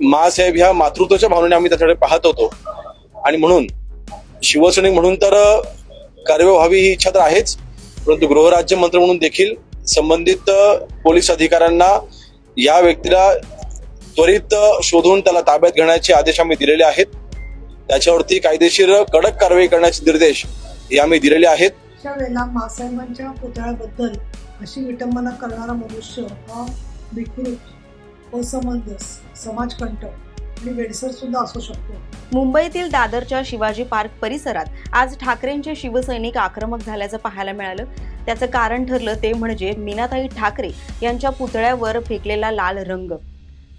मासाहेब ह्या मातृत्वाच्या भावनेने आम्ही त्याच्याकडे पाहत होतो. आणि म्हणून शिवसैनिक म्हणून तर अ, कारवाई व्हावी ही इच्छा तर आहेच परंतु गृहराज्य मंत्री म्हणून देखील संबंधित पोलीस अधिकाऱ्यांना या व्यक्तीला त्वरित शोधून त्याला ताब्यात घेण्याचे आदेश आम्ही दिलेले आहेत. त्याच्यावरती कायदेशीर कडक कारवाई करण्याचे निर्देश हे आम्ही दिलेले आहेत. वेळेला मासाहेबांच्या पुतळ्याबद्दल अशी विटंबना करणारा मनुष्य हा विकृत असमंजस समाजकंटक आणि वेडसर सुद्धा असू शकतो. मुंबईतील दादरच्या शिवाजी पार्क परिसरात आज ठाकरेंचे शिवसैनिक आक्रमक झाल्याचं पाहायला मिळालं. त्याचं कारण ठरलं ते म्हणजे मीनाताई ठाकरे यांच्या पुतळ्यावर फेकलेला लाल रंग.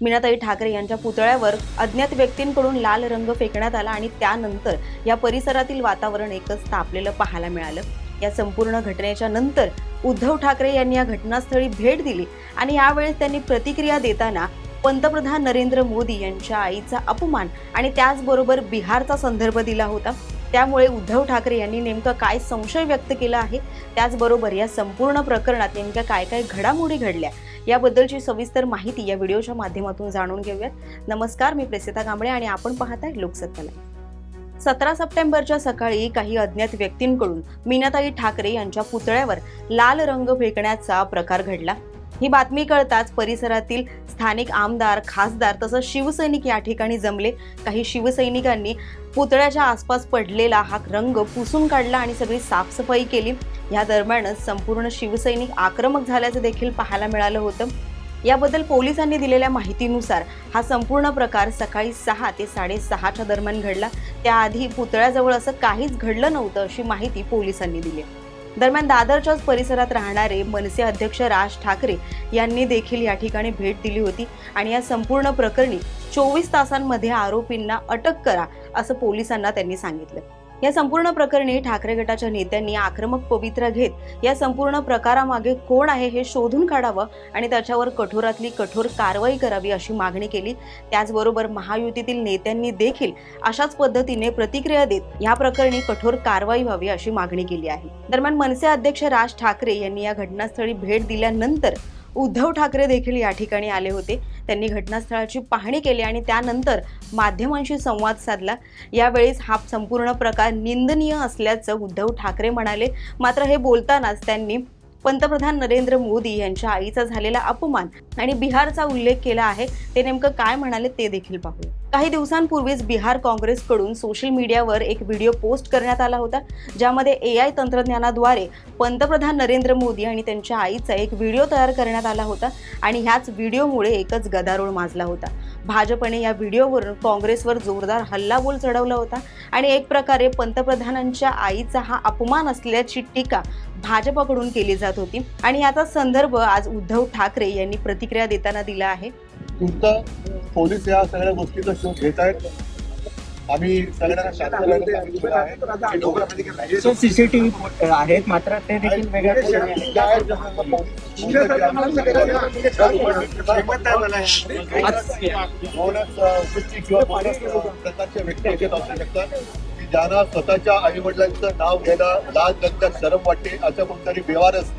मीनाताई ठाकरे यांच्या पुतळ्यावर अज्ञात व्यक्तींकडून लाल रंग फेकण्यात आला आणि त्यानंतर या परिसरातील वातावरण एकच तापलेलं पाहायला मिळालं. या संपूर्ण घटनेच्या नंतर उद्धव ठाकरे यांनी या घटनास्थळी भेट दिली आणि यावेळेस त्यांनी प्रतिक्रिया देताना पंतप्रधान नरेंद्र मोदी यांच्या आईचा अपमान आणि त्याचबरोबर बिहारचा संदर्भ दिला होता. त्यामुळे उद्धव ठाकरे यांनी नेमकं काय संशय व्यक्त केला आहे? त्याचबरोबर या संपूर्ण प्रकरणात नेमक्या काय काय घडामोडी घडल्या? याबद्दलची सविस्तर माहिती या व्हिडिओच्या माध्यमातून जाणून घेऊयात. नमस्कार मी प्रेसिता कांबळे आणि आपण पाहताय लोकसत्ताला. सतरा सप्टेंबरच्या सकाळी काही अज्ञात व्यक्तींकडून मीनाताई ठाकरे यांच्या पुतळ्यावर लाल रंग फेकण्याचा प्रकार घडला. ही बातमी कळताच परिसरातील स्थानिक आमदार खासदार तसंच शिवसैनिक या ठिकाणी जमले. काही शिवसैनिकांनी पुतळ्याच्या आसपास पडलेला हा रंग पुसून काढला आणि सगळी साफसफाई केली. या दरम्यानच संपूर्ण शिवसैनिक आक्रमक झाल्याचं देखील पाहायला मिळालं होतं. याबद्दल पोलिसांनी दिलेल्या माहितीनुसार हा संपूर्ण प्रकार सकाळी सहा ते साडेसहाच्या दरम्यान घडला. त्याआधी पुतळ्याजवळ असं काहीच घडलं नव्हतं अशी माहिती पोलिसांनी दिली. दरम्यान दादरच्याच परिसरात राहणारे मनसे अध्यक्ष राज ठाकरे यांनी देखील या ठिकाणी भेट दिली होती आणि या संपूर्ण प्रकरणी चोवीस तासांमध्ये आरोपींना अटक करा असं पोलिसांना त्यांनी सांगितलं. या संपूर्ण प्रकरणी ठाकरे गटाच्या नेत्यांनी आक्रमक पवित्रा घेत या संपूर्ण प्रकारामागे कोण आहे हे शोधून काढावं आणि त्याच्यावर कठोरातली कठोर कारवाई करावी अशी मागणी केली. त्याचबरोबर महायुतीतील नेत्यांनी देखील अशाच पद्धतीने प्रतिक्रिया देत या प्रकरणी कठोर कारवाई व्हावी अशी मागणी केली आहे. दरम्यान मनसे अध्यक्ष राज ठाकरे यांनी या घटनास्थळी भेट दिल्यानंतर उद्धव ठाकरे देखील या ठिकाणी आले होते. त्यांनी घटनास्थळाची पाहणी केली आणि त्यानंतर माध्यमांशी संवाद साधला. यावेळेस हा संपूर्ण प्रकार निंदनीय असल्याचं उद्धव ठाकरे म्हणाले. मात्र हे बोलतानाच त्यांनी पंतप्रधान नरेंद्र मोदी यांच्या आईचा झालेला अपमान आणि बिहारचा उल्लेख केला आहे. ते नेमकं काय म्हणाले ते देखील पाहूया काही दिवसांपूर्वीच बिहार काँग्रेसकडून सोशल मीडियावर एक व्हिडिओ पोस्ट करण्यात आला होता ज्यामध्ये ए आय तंत्रज्ञानाद्वारे पंतप्रधान नरेंद्र मोदी आणि त्यांच्या आईचा एक व्हिडिओ तयार करण्यात आला होता आणि ह्याच व्हिडिओमुळे एकच गदारोळ माजला होता. भाजपने या व्हिडिओवरून काँग्रेसवर जोरदार हल्लाबोल चढवला होता आणि एक प्रकारे पंतप्रधानांच्या आईचा हा अपमान असल्याची टीका भाजपकडून केली जात होती. आणि याचा संदर्भ आज उद्धव ठाकरे यांनी प्रतिक्रिया देताना दिला आहे. तुमचं पोलीस या सगळ्या गोष्टीचा शोध घेत आहेत आम्ही सगळ्यांना. हे सीसीटीव्ही आहेत मात्र ते देखील प्रकारच्या व्यक्ती येत असू शकतात. की ज्यांना स्वतःच्या आई वडिलांचं नाव घ्यायला लाज लगतात शरम वाटते असं कोणतरी बेवारस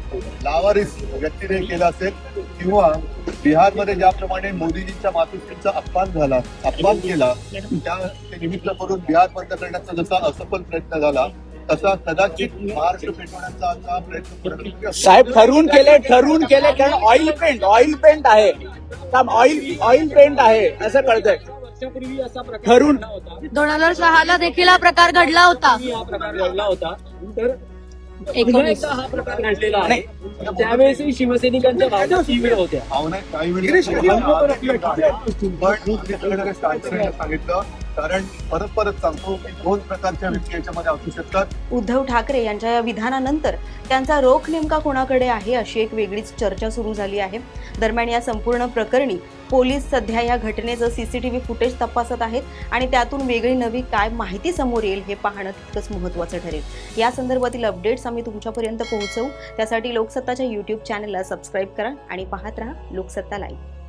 लावारिस व्यक्तीने केलं असेल किंवा बिहारमध्ये ज्याप्रमाणे मोदीजींच्या मातोश्रींचा अपमान झाला अपमान केला त्या ते निमित्त करून बिहार बंद करण्याचा जसा असफल प्रयत्न झाला तसा कदाचित महाराष्ट्र पेटवण्याचा आता प्रयत्न साहेब ठरवून केले ठरवून केले कारण ऑइल पेंट ऑइल पेंट आहे. ऑइल ऑइल पेंट आहे असं कळतंय. ठरून. दोन हजार सहाला देखील हा प्रकार घडला होता. हा प्रकार घडला होता. तर पुन्हा एकोणीस एकदा हा प्रकार घडलेला आहे. त्यावेळेसही शिवसैनिकांच्या भावना तीव्र होत्या. भावना काही पण सांगितलं कारण परत परत सांगतो की दोन प्रकारच्या व्यक्ती याच्यामध्ये असू शकतात. उद्धव ठाकरे यांच्या या विधानानंतर त्यांचा रोख नेमका कोणाकडे आहे अशी एक वेगळीच चर्चा सुरू झाली आहे. दरम्यान या संपूर्ण प्रकरणी पोलीस सध्या या घटनेचं सीसीटीव्ही फुटेज तपासत आहेत आणि त्यातून वेगळी नवी काय माहिती समोर येईल हे पाहणं तितकंच महत्त्वाचं ठरेल. या संदर्भातील अपडेट्स आम्ही तुमच्यापर्यंत पोहोचवू. त्यासाठी लोकसत्ताच्या यूट्यूब चॅनलला सबस्क्राईब करा आणि पाहत राहा लोकसत्ता लाईव्ह